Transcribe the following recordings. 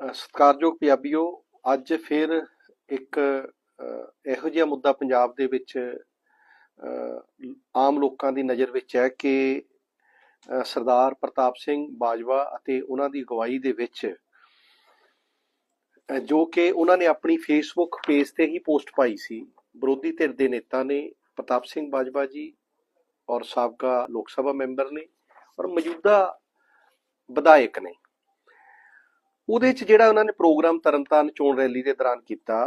ਸਤਿਕਾਰਯੋਗ ਪੰਜਾਬੀਓ, ਅੱਜ ਫਿਰ ਇੱਕ ਇਹੋ ਜਿਹਾ ਮੁੱਦਾ ਪੰਜਾਬ ਦੇ ਵਿੱਚ ਆਮ ਲੋਕਾਂ ਦੀ ਨਜ਼ਰ ਵਿੱਚ ਹੈ ਕਿ ਸਰਦਾਰ ਪ੍ਰਤਾਪ ਸਿੰਘ ਬਾਜਵਾ ਅਤੇ ਉਹਨਾਂ ਦੀ ਅਗਵਾਈ ਦੇ ਵਿੱਚ ਜੋ ਕਿ ਉਹਨਾਂ ਨੇ ਆਪਣੀ ਫੇਸਬੁੱਕ ਪੇਜ ਤੇ ਹੀ ਪੋਸਟ ਪਾਈ ਸੀ। ਵਿਰੋਧੀ ਧਿਰ ਦੇ ਨੇਤਾ ਨੇ ਪ੍ਰਤਾਪ ਸਿੰਘ ਬਾਜਵਾ ਜੀ ਔਰ ਸਾਬਕਾ ਲੋਕ ਸਭਾ ਮੈਂਬਰ ਨੇ ਔਰ ਮੌਜੂਦਾ ਵਿਧਾਇਕ ਨੇ। ਉਹਦੇ ਚ ਜਿਹੜਾ ਉਹਨਾਂ ਨੇ ਪ੍ਰੋਗਰਾਮ ਤਰਨਤਾਰਨ ਚੋਣ ਰੈਲੀ ਦੇ ਦੌਰਾਨ ਕੀਤਾ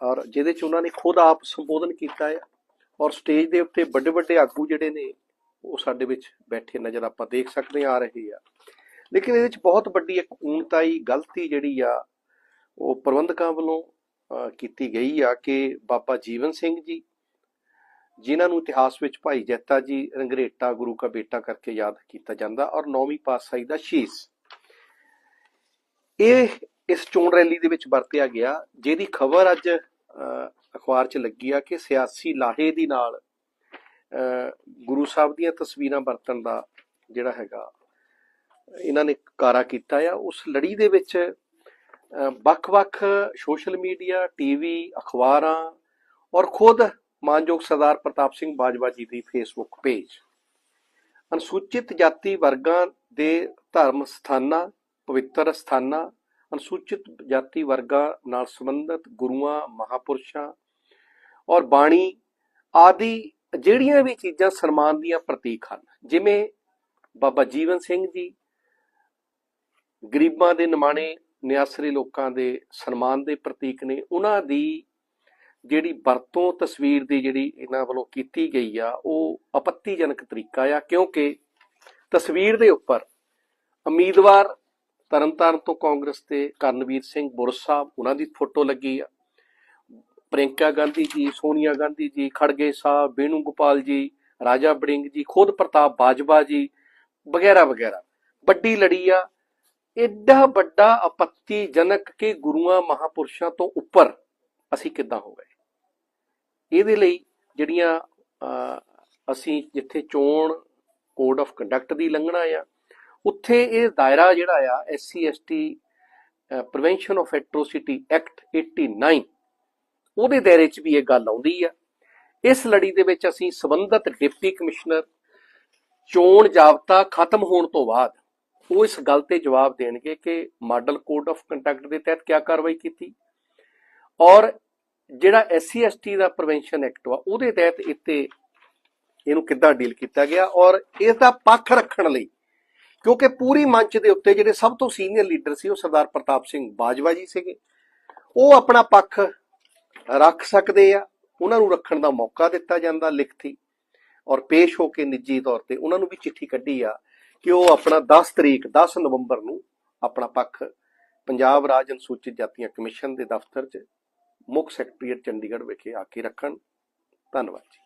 ਔਰ ਜਿਹਦੇ ਚ ਉਹਨਾਂ ਨੇ ਖੁਦ ਆਪ ਸੰਬੋਧਨ ਕੀਤਾ ਹੈ ਔਰ ਸਟੇਜ ਦੇ ਉੱਤੇ ਵੱਡੇ ਵੱਡੇ ਆਗੂ ਜਿਹੜੇ ਨੇ ਉਹ ਸਾਡੇ ਵਿੱਚ ਬੈਠੇ ਨਜ਼ਰ ਆਪਾਂ ਦੇਖ ਸਕਦੇ ਆ ਰਹੇ ਆ। ਲੇਕਿਨ ਇਹਦੇ ਚ ਬਹੁਤ ਵੱਡੀ ਇੱਕ ਊਣਤਾਈ ਗਲਤੀ ਜਿਹੜੀ ਆ, ਉਹ ਪ੍ਰਬੰਧਕਾਂ ਵੱਲੋਂ ਕੀਤੀ ਗਈ ਆ ਕਿ ਬਾਬਾ ਜੀਵਨ ਸਿੰਘ ਜੀ, ਜਿਨ੍ਹਾਂ ਨੂੰ ਇਤਿਹਾਸ ਵਿੱਚ ਭਾਈ ਜੈਤਾ ਜੀ ਰੰਗਰੇਟਾ ਗੁਰੂ ਕਾ ਬੇਟਾ ਕਰਕੇ ਯਾਦ ਕੀਤਾ ਜਾਂਦਾ ਔਰ ਨੌਵੀਂ ਪਾਤਸ਼ਾਹੀ ਦਾ ਸ਼ੀਸ ਇਹ ਇਸ ਚੋਣ ਰੈਲੀ ਦੇ ਵਿੱਚ ਵਰਤਿਆ ਗਿਆ, ਜਿਹਦੀ ਖਬਰ ਅੱਜ ਅਖਬਾਰ 'ਚ ਲੱਗੀ ਆ ਕਿ ਸਿਆਸੀ ਲਾਹੇ ਦੀ ਨਾਲ ਗੁਰੂ ਸਾਹਿਬ ਦੀਆਂ ਤਸਵੀਰਾਂ ਵਰਤਣ ਦਾ ਜਿਹੜਾ ਹੈਗਾ, ਇਹਨਾਂ ਨੇ ਕਾਰਾ ਕੀਤਾ ਆ। ਉਸ ਲੜੀ ਦੇ ਵਿੱਚ ਵੱਖ-ਵੱਖ ਸੋਸ਼ਲ ਮੀਡੀਆ, ਟੀਵੀ, ਅਖਬਾਰਾਂ ਔਰ ਖੁਦ ਮਾਨਯੋਗ ਸਰਦਾਰ ਪ੍ਰਤਾਪ ਸਿੰਘ ਬਾਜਵਾ ਜੀ ਦੀ ਫੇਸਬੁੱਕ ਪੇਜ ਅਨੁਸੂਚਿਤ ਜਾਤੀ ਵਰਗਾਂ ਦੇ ਧਰਮ ਸਥਾਨਾਂ ਪਵਿੱਤਰ ਸਥਾਨਾਂ, ਅਨੁਸੂਚਿਤ ਜਾਤੀ ਵਰਗਾਂ ਨਾਲ ਸੰਬੰਧਿਤ ਗੁਰੂਆਂ, ਮਹਾਪੁਰਸ਼ਾਂ ਔਰ ਬਾਣੀ ਆਦਿ, ਜਿਹੜੀਆਂ ਵੀ ਚੀਜ਼ਾਂ ਸਨਮਾਨ ਦੀਆਂ ਪ੍ਰਤੀਕ ਹਨ। ਜਿਵੇਂ ਬਾਬਾ ਜੀਵਨ ਸਿੰਘ ਜੀ ਗਰੀਬਾਂ ਦੇ ਨਿਮਾਣੇ, ਨਿਆਸਰੇ ਲੋਕਾਂ ਦੇ ਸਨਮਾਨ ਦੇ ਪ੍ਰਤੀਕ ਨੇ। ਉਹਨਾਂ ਦੀ ਜਿਹੜੀ ਵਰਤੋਂ, ਤਸਵੀਰ ਦੀ ਜਿਹੜੀ ਇਹਨਾਂ ਵੱਲੋਂ ਕੀਤੀ ਗਈ ਆ, ਉਹ ਆਪੱਤੀਜਨਕ ਤਰੀਕਾ ਆ, ਕਿਉਂਕਿ ਤਸਵੀਰ ਦੇ ਉੱਪਰ ਉਮੀਦਵਾਰ ਤਰਨਤਾਰਨ ਤੋਂ ਕਾਂਗਰਸ ਦੇ ਕਰਨਵੀਰ ਸਿੰਘ ਬੁਰਸ ਸਾਹਿਬ, ਉਹਨਾਂ ਦੀ ਫੋਟੋ ਲੱਗੀ ਆ। ਪ੍ਰਿੰਕਾ ਗਾਂਧੀ ਜੀ, ਸੋਨੀਆ ਗਾਂਧੀ ਜੀ, ਖੜਗੇ ਸਾਹਿਬ ਬੇਨੂ ਗੋਪਾਲ ਜੀ, ਰਾਜਾ ਬੜਿੰਗ ਜੀ, ਖੁਦ ਪ੍ਰਤਾਪ ਬਾਜਵਾ ਜੀ, ਵਗੈਰਾ ਵਗੈਰਾ। ਵੱਡੀ ਲੜੀ ਆ। ਐਡਾ ਵੱਡਾ ਆਪੱਤੀਜਨਕ ਕਿ ਗੁਰੂਆਂ ਮਹਾਪੁਰਸ਼ਾਂ ਤੋਂ ਉੱਪਰ ਅਸੀਂ ਕਿੱਦਾਂ ਹੋ ਗਏ? ਇਹਦੇ ਲਈ ਜਿਹੜੀਆਂ ਅਸੀਂ ਜਿੱਥੇ ਚੋਣ ਕੋਡ ਆਫ ਕੰਡਕਟ ਦੀ ਲੰਘਣਾ ਆ ਉੱਥੇ ਇਹ ਦਾਇਰਾ ਜਿਹੜਾ ਆ SC ST prevention of atrocity act 89 ਉਹਦੇ ਦਾਇਰੇ 'ਚ ਵੀ ਇਹ ਗੱਲ ਆਉਂਦੀ ਆ। ਇਸ ਲੜੀ ਦੇ ਵਿੱਚ ਅਸੀਂ ਸਬੰਧਤ ਡਿਪਟੀ ਕਮਿਸ਼ਨਰ ਚੋਣ ਜਾਬਤਾ ਖਤਮ ਹੋਣ ਤੋਂ ਬਾਅਦ ਉਹ ਇਸ ਗੱਲ ਤੇ ਜਵਾਬ ਦੇਣਗੇ ਕਿ ਮਾਡਲ ਕੋਡ ਆਫ ਕੰਡਕਟ ਦੇ ਤਹਿਤ ਕਿਆ ਕਾਰਵਾਈ ਕੀਤੀ ਔਰ ਜਿਹੜਾ ਐਸਸੀ ਐਸਟੀ ਦਾ ਪ੍ਰੀਵੈਂਸ਼ਨ ਐਕਟ ਵਾ, ਉਹਦੇ ਤਹਿਤ ਇੱਥੇ ਇਹਨੂੰ ਕਿੱਦਾਂ ਡੀਲ ਕੀਤਾ ਗਿਆ ਔਰ ਇਸ ਦਾ ਪੱਖ ਰੱਖਣ ਲਈ ਕਿਉਂਕਿ ਪੂਰੀ ਮੰਚ ਦੇ ਉੱਤੇ ਜਿਹੜੇ ਸਭ ਤੋਂ ਸੀਨੀਅਰ ਲੀਡਰ ਸੀ ਉਹ ਸਰਦਾਰ ਪ੍ਰਤਾਪ ਸਿੰਘ ਬਾਜਵਾ ਜੀ ਸੀਗੇ। ਉਹ ਆਪਣਾ ਪੱਖ ਰੱਖ ਸਕਦੇ ਆ। ਉਹਨਾਂ ਨੂੰ ਰੱਖਣ ਦਾ ਮੌਕਾ ਦਿੱਤਾ ਜਾਂਦਾ ਲਿਖਤੀ। ਔਰ ਪੇਸ਼ ਹੋ ਕੇ ਨਿੱਜੀ ਤੌਰ ਤੇ ਉਹਨਾਂ ਨੂੰ ਵੀ ਚਿੱਠੀ ਕੱਢੀ ਆ ਕਿ ਉਹ ਆਪਣਾ 10 ਤਰੀਕ 10 ਨਵੰਬਰ ਨੂੰ ਆਪਣਾ ਪੱਖ ਪੰਜਾਬ ਰਾਜ ਅਨੁਸੂਚਿਤ ਜਾਤੀਆਂ ਕਮਿਸ਼ਨ ਦੇ ਦਫ਼ਤਰ 'ਚ ਮੁੱਖ ਸੈਕਟਰੀਏਟ ਚੰਡੀਗੜ੍ਹ ਵਿਖੇ ਆ ਕੇ ਰੱਖਣ। ਧੰਨਵਾਦ ਜੀ।